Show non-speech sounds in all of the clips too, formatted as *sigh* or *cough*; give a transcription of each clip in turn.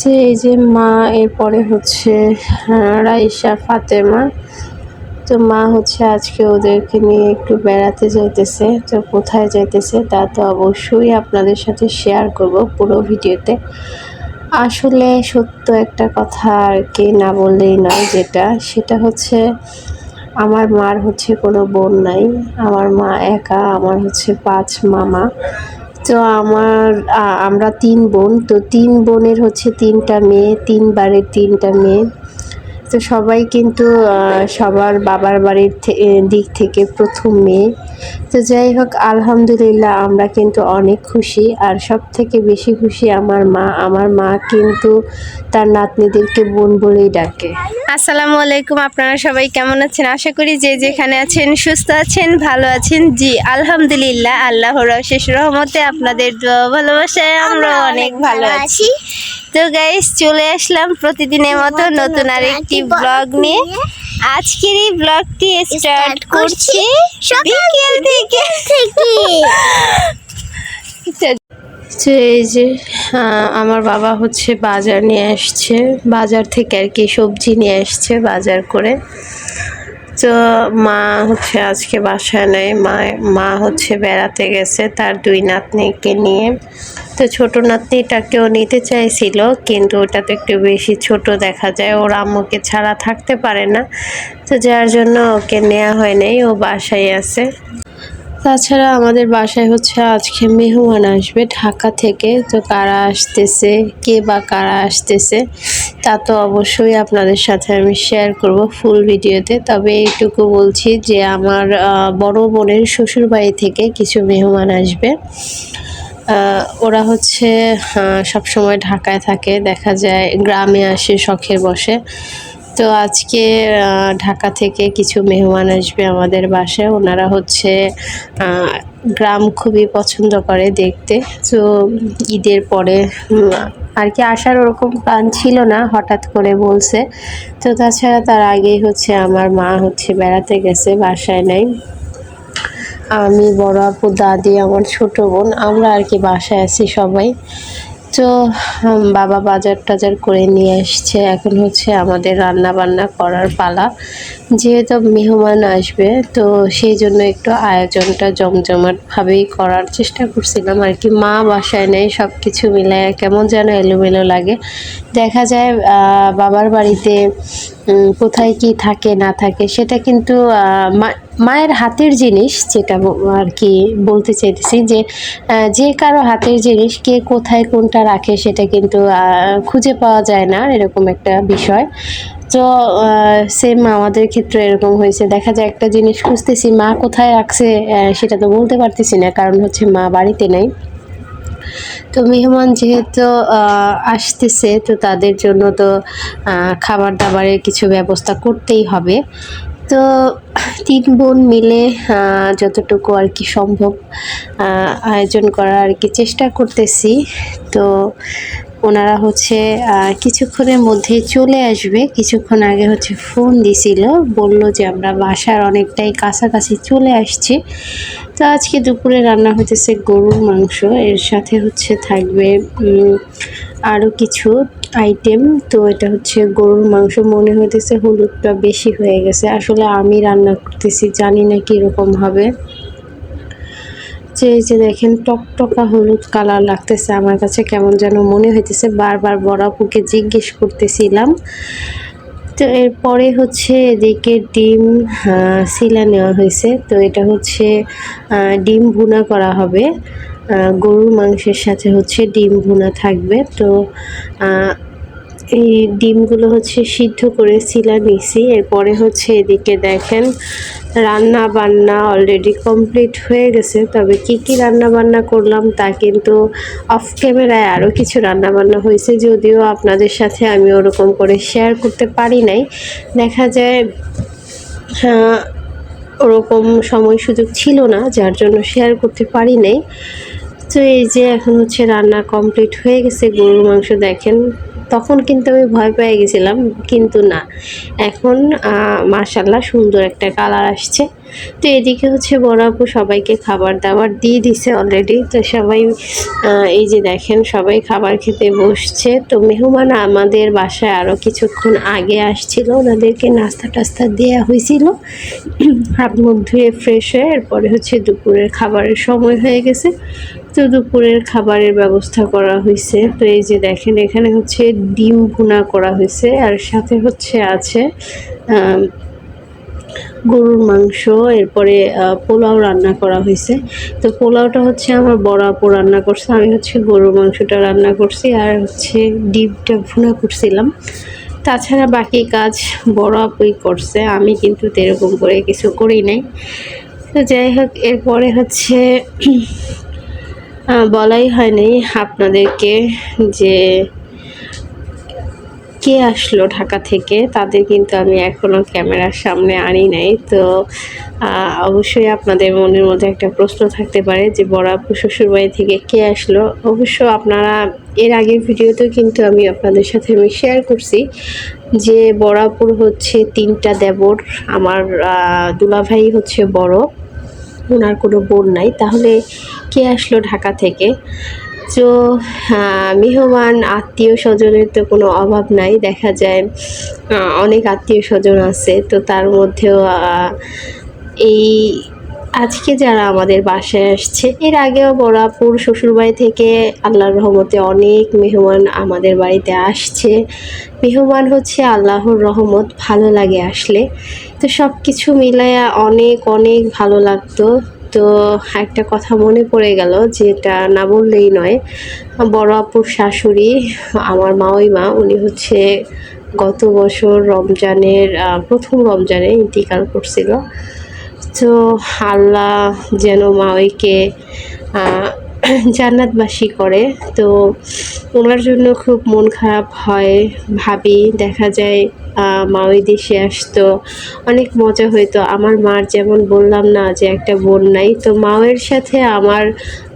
যে এই যে মা, এরপরে হচ্ছে রাইসা, ফাতেমা। তো মা হচ্ছে আজকে ওদেরকে নিয়ে একটু বেড়াতে যাইতেছে। তো কোথায় যাইতেছে তা তো অবশ্যই আপনাদের সাথে শেয়ার করব পুরো ভিডিওতে। আসলে সত্য একটা কথা আর কি না বললেই নয় যেটা। সেটা হচ্ছে, আমার মার হচ্ছে কোনো বোন নাই। আমার মা একা, আমার হচ্ছে পাঁচ মামা। তো আমার আমরা তিন বোন, তো তিন বোনের হচ্ছে তিনটা মেয়ে তিন তিনবারের তিনটা মেয়ে। তো সবাই কিন্তু সবার বাবার বাড়ির দিক থেকে প্রথম মেয়ে। তো যাই হোক আলহামদুলিল্লাহ আমরা কিন্তু অনেক খুশি। আর সব থেকে বেশি খুশি আমার মা। আমার মা কিন্তু তার নাতনিদেরকে বোন বলেই ডাকে। আসসালামু আলাইকুম আপনারা সবাই কেমন আছেন? আশা করি যে যেখানে আছেন সুস্থ আছেন ভালো আছেন। জি আলহামদুলিল্লাহ আল্লাহর শেষ রহমতে আপনাদের ভালোবাসায় আমরা অনেক ভালো আছি। তো গাইস চলে আসলাম প্রতিদিনের মতো নতুন আরেকটি ব্লগ নিয়ে। আজকের এই ব্লগটি স্টার্ট করছি বিকেল থেকে। *laughs* এই যে আমার বাবা হচ্ছে বাজার নিয়ে আসছে। বাজার থেকে আর কি সবজি নিয়ে আসছে বাজার করে। তো মা হচ্ছে আজকে বাসায় নেই। মা মা হচ্ছে বেড়াতে গেছে তার দুই নাতনিকে নিয়ে। তো ছোট নাতনিটাকেও নিতে চাইছিল, কিন্তু ওটা তো একটু বেশি ছোট দেখা যায়। ওর আম্মুকে ছাড়া থাকতে পারে না। তো যার জন্য ওকে নেওয়া হয় নাই, ও বাসায় আছে। তাছাড়া আমাদের বাসায় হচ্ছে আজকে মেহমান আসবে ঢাকা থেকে। তো কারা আসতেছে, কে বা কারা আসতেছে, তা তো অবশ্যই আপনাদের সাথে আমি শেয়ার করব ফুল ভিডিওতে তবে এইটুকু বলছি যে আমার বড় বোনের শ্বশুর বাড়ি থেকে কিছু মেহমান আসবে। ওরা হচ্ছে সব সময় ঢাকায় থাকে, দেখা যায় গ্রামে আসে শখের বসে। তো আজকে ঢাকা থেকে কিছু মেহমান আসবে আমাদের বাসায়। ওনারা হচ্ছে গ্রাম খুবই পছন্দ করে দেখতে। তো ঈদের পরে আর কি আসার ওরকম প্ল্যান ছিল না, হঠাৎ করে বলছে। তো তাছাড়া তার আগেই হচ্ছে আমার মা হচ্ছে বেড়াতে গেছে, বাসায় নেই। আমি বড় আপু, দাদি, আমার ছোট বোন, আমরা আর কি বাসায় আছি সবাই। তো বাবা বাজার টাজার করে নিয়ে আসছে এখন হচ্ছে আমাদের রান্না বান্না করার পালা। যেহেতু মেহমান আসবে, তো সেই জন্য একটু আয়োজনটা জমজমাটভাবেই করার চেষ্টা করছিলাম আর কি। মা বাসায় নেই সব কিছু মিলায় কেমন যেন এলোমেলো লাগে। দেখা যায় বাবার বাড়িতে কোথায় কি থাকে না থাকে, সেটা কিন্তু মায়ের হাতের জিনিস যেটা আর কি বলতে চাইতেছি যে যে কারও হাতের জিনিস কে কোথায় কোনটা রাখে সেটা কিন্তু খুঁজে পাওয়া যায় না এরকম একটা বিষয়। তো সেম আমাদের ক্ষেত্রে এরকম হয়েছে। দেখা যায় একটা জিনিস খুঁজতেছি, মা কোথায় রাখছে সেটা তো বলতে পারতেছি না, কারণ হচ্ছে মা বাড়িতে নেই। তো মেহমান যেহেতু আসতেছে, তো তাদের জন্য তো খাবার দাবারের কিছু ব্যবস্থা করতেই হবে। তো তিন বোন মিলে যতটুকু আর কি সম্ভব আয়োজন করার আর কি চেষ্টা করতেছি। তো ওনারা হচ্ছে কিছুক্ষণের মধ্যেই চলে আসবে। কিছুক্ষণ আগে হচ্ছে ফোন দিছিল, বলল যে আমরা বাসার অনেকটাই কাছাকাছি চলে আসছি। তো আজকে দুপুরে রান্না হতেছে গরুর মাংস। এর সাথে হচ্ছে থাকবে আরও কিছু আইটেম তো এটা হচ্ছে গরুর মাংস। মনে হইতেছে হলুদটা বেশি হয়ে গেছে। আসলে আমি রান্না করতেছি, জানি না কীরকম হবে। যে এই যে দেখেন টকটকা হলুদ কালার লাগতেছে আমার কাছে কেমন যেন মনে হইতেছে। বারবার বড়াপুকে জিজ্ঞেস করতেছিলাম। তো এরপরে হচ্ছে এদিকে ডিম শিলা নেওয়া হয়েছে। তো এটা হচ্ছে ডিম ভুনা করা হবে। গরুর মাংসের সাথে হচ্ছে ডিম ভুনা থাকবে। তো এই ডিমগুলো হচ্ছে সিদ্ধ করে শিলা নিছি। এরপরে হচ্ছে এদিকে দেখেন রান্না বান্না অলরেডি কমপ্লিট হয়ে গেছে। তবে কি কি রান্না বান্না করলাম তা কিন্তু অফ ক্যামেরায় আরও কিছু রান্না বান্না হয়েছে যদিও আপনাদের সাথে আমি ওরকম করে শেয়ার করতে পারি নাই। দেখা যায় আহ, ওরকম সময় সুযোগ ছিল না যার জন্য শেয়ার করতে পারি নাই। তো এই যে এখন হচ্ছে রান্না কমপ্লিট হয়ে গেছে গরুর মাংস দেখেন। তখন কিন্তু আমি ভয় পেয়ে গেছিলাম, কিন্তু না। এখন মার্শাল্লাহ সুন্দর একটা কালার আসছে। তো এদিকে হচ্ছে বড় আপু সবাইকে খাবার দাবার দিয়ে দিছে অলরেডি তো সবাই এই যে দেখেন, সবাই খাবার খেতে বসছে। তো মেহমান আমাদের বাসায় আরও কিছুক্ষণ আগে আসছিল। ওনাদেরকে নাস্তা টাস্তা দেওয়া হয়েছিল। হাত মুখ ধুয়ে ফ্রেশ হয়ে এরপরে হচ্ছে দুপুরের খাবারের সময় হয়ে গেছে। তো দুপুরের খাবারের ব্যবস্থা করা হয়েছে। তো এই যে দেখেন, এখানে হচ্ছে ডিম ভুনা করা হয়েছে আর সাথে হচ্ছে আছে গরুর মাংস, এরপরে পোলাও রান্না করা হয়েছে। তো পোলাওটা হচ্ছে আমার বড় আপু রান্না করছে, আমি হচ্ছে গরুর মাংসটা রান্না করছি আর হচ্ছে ডিমটা ভুনা করছিলাম। তাছাড়া বাকি কাজ বড় আপুই করছে, আমি কিন্তু এরকম করে কিছু করি নাই। তো যাই হোক, এরপরে হচ্ছে বলাই হয়নি আপনাদেরকে যে কে আসলো ঢাকা থেকে। তাদের কিন্তু আমি এখনও ক্যামেরার সামনে আনি নাই। তো অবশ্যই আপনাদের মনের মধ্যে একটা প্রশ্ন থাকতে পারে যে বড়াপু শ্বশুরবাড়ি থেকে কে আসলো? অবশ্য আপনারা এর আগের ভিডিওতেও কিন্তু আমি আপনাদের সাথে আমি শেয়ার করছি যে বড়াপুর হচ্ছে তিনটা দেবর, আমার দুলাভাই হচ্ছে বড় ওনার কোনো বোন নাই। তাহলে কে আসলো ঢাকা থেকে? তো মেহমান, আত্মীয় স্বজনের তো কোনো অভাব নাই, দেখা যায় অনেক আত্মীয় স্বজন আছে, তো তার মধ্যেও এই আজকে যারা আমাদের বাসায় আসছে, এর আগেও বড়াপুর শ্বশুরবাড়ি থেকে আল্লাহর রহমতে অনেক মেহমান আমাদের বাড়িতে আসছে। মেহমান হচ্ছে আল্লাহর রহমত, ভালো লাগে আসলে। তো সব কিছু মিলায়া অনেক অনেক ভালো লাগতো। তো একটা কথা মনে পড়ে গেল যেটা না বললেই নয়। বড় আপুর শাশুড়ি, আমার মাওই মা, উনি হচ্ছে গত বছর রমজানের প্রথম রমজানে ইন্তিকাল করছিল। তো আল্লাহ যেন মাওইকে জান্নাতবাসী করে। তো ওনার জন্য খুব মন খারাপ হয় ভাবি, দেখা যায় মাওই দেশে আসতো। অনেক মজা হইতো। আমার মার যেমন বললাম না যে একটা বোন নাই, তো মায়ের সাথে আমার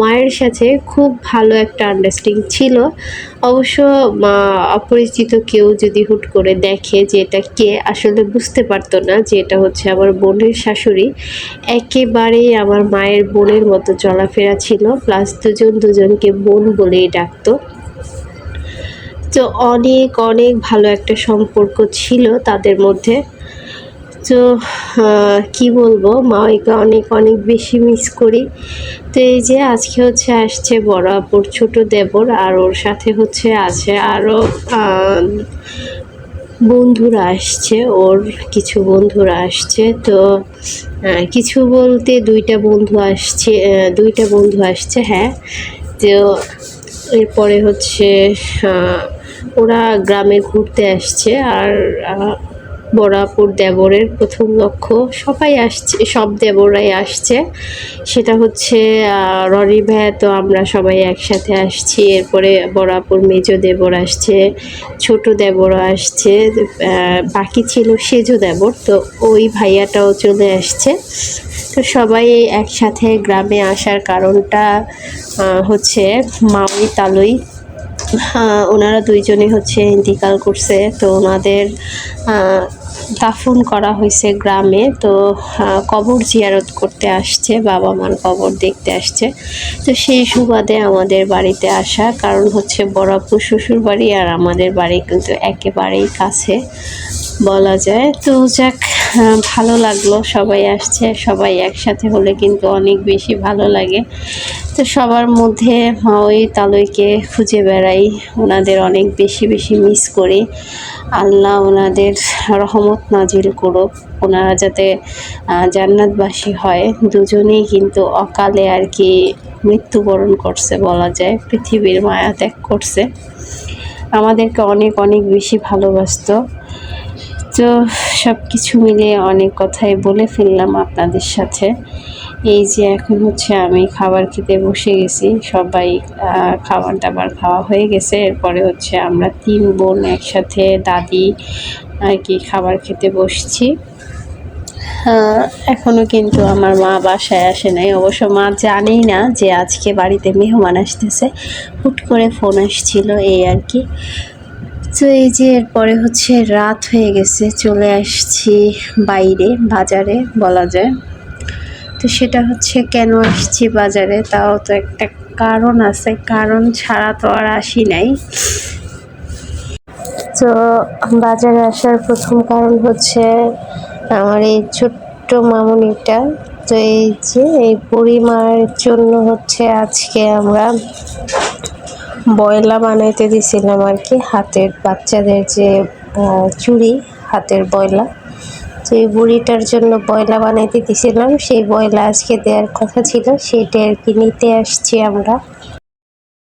মায়ের সাথে খুব ভালো একটা আন্ডারস্ট্যান্ডিং ছিল। অবশ্য অপরিচিত কেউ যদি হুট করে দেখে যে এটা কে, আসলে বুঝতে পারতো না যে এটা হচ্ছে আমার বোনের শাশুড়ি। একেবারেই আমার মায়ের বোনের মতো চলাফেরা ছিল প্লাস দুজন দুজনকে বোন বলেই ডাকতো। তো অনেক অনেক ভালো একটা সম্পর্ক ছিল তাদের মধ্যে। তো কি বলব মাওইকে অনেক অনেক বেশি মিস করি। তো এই যে আজকে হচ্ছে আসছে বড় আপুর ছোট দেবর আর ওর সাথে হচ্ছে আছে আরও বন্ধুরা আসছে, ওর কিছু বন্ধুরা আসছে। তো কিছু বলতে দুইটা বন্ধু আসছে দুইটা বন্ধু আসছে হ্যাঁ। তো, এরপরে হচ্ছে ওরা গ্রামে ঘুরতে আসছে আর আহ, বড়াপুর দেবরের প্রথম লক্ষ্য সবাই আসছে সব দেবরাই আসছে। সেটা হচ্ছে রনি ভাইয়া তো আমরা সবাই একসাথে আসছি এরপরে বড়াপুর মেজ দেবর আসছে ছোট দেবরও আসছে বাকি ছিল সেজো দেবর তো ওই ভাইয়াটাও চলে আসছে। তো সবাই একসাথে গ্রামে আসার কারণটা হচ্ছে মাউই তালুই ওনারা দুইজনে হচ্ছে ইন্তিকাল করছে তো ওনাদের দাফন করা হয়েছে গ্রামে। তো কবর জিয়ারত করতে আসছে, বাবা মার কবর দেখতে আসছে। তো সেই সুবাদে আমাদের বাড়িতে আসা, কারণ হচ্ছে বড়াপুর শ্বশুর বাড়ি আর আমাদের বাড়ি কিন্তু একেবারেই কাছে বলা যায়। তো যাক ভালো লাগল, সবাই আসছে, সবাই একসাথে হলে কিন্তু অনেক বেশি ভালো লাগে। তো সবার মধ্যে মা ওই তালইকে খুঁজে বেড়াই, ওনাদের অনেক বেশি বেশি মিস করি। আল্লাহ ওনাদের রহমত নাজিল করুক। ওনারা যাতে জান্নাতবাসী হয়, দুজনেই কিন্তু অকালে আর কি মৃত্যুবরণ করছে বলা যায়, পৃথিবীর মায়া ত্যাগ করছে। আমাদেরকে অনেক অনেক বেশি ভালোবাসতো। তো সব কিছু মিলিয়ে অনেক কথাই বলে ফেললাম আপনাদের সাথে। এই যে এখন হচ্ছে আমি খাবার খেতে বসে গেছি, সবাই খাবার দাবার খাওয়া হয়ে গেছে। এরপরে হচ্ছে আমরা তিন বোন একসাথে, দাদি, আর কি খাবার খেতে বসছি। এখনও কিন্তু আমার মা বাসায় আসে নাই। অবশ্য মা জানেই না যে আজকে বাড়িতে মেহমান আসতেছে। হুট করে ফোন আসছিল এই আর কি। তো এই যে এরপরে হচ্ছে রাত হয়ে গেছে, চলে আসছি বাইরে, বাজারে বলা যায়। তো সেটা হচ্ছে কেন আসছি বাজারে, তাও তো একটা কারণ আছে, কারণ ছাড়া তো আর আসি নাই। তো বাজারে আসার প্রথম কারণ হচ্ছে আমার এই ছোট্ট মামুনিটা। তো এই যে এই পরিমার জন্য হচ্ছে আজকে আমরা বয়লা বানাইতে দিছিলাম আর কি, হাতের বাচ্চাদের যে চুড়ি, হাতের বয়লা। যে বুড়িটার জন্য বয়লা বানাইতে দিছিলাম, সেই বয়লা আজকে দেওয়ার কথা ছিল সেটা আর কি নিতে আসছি আমরা।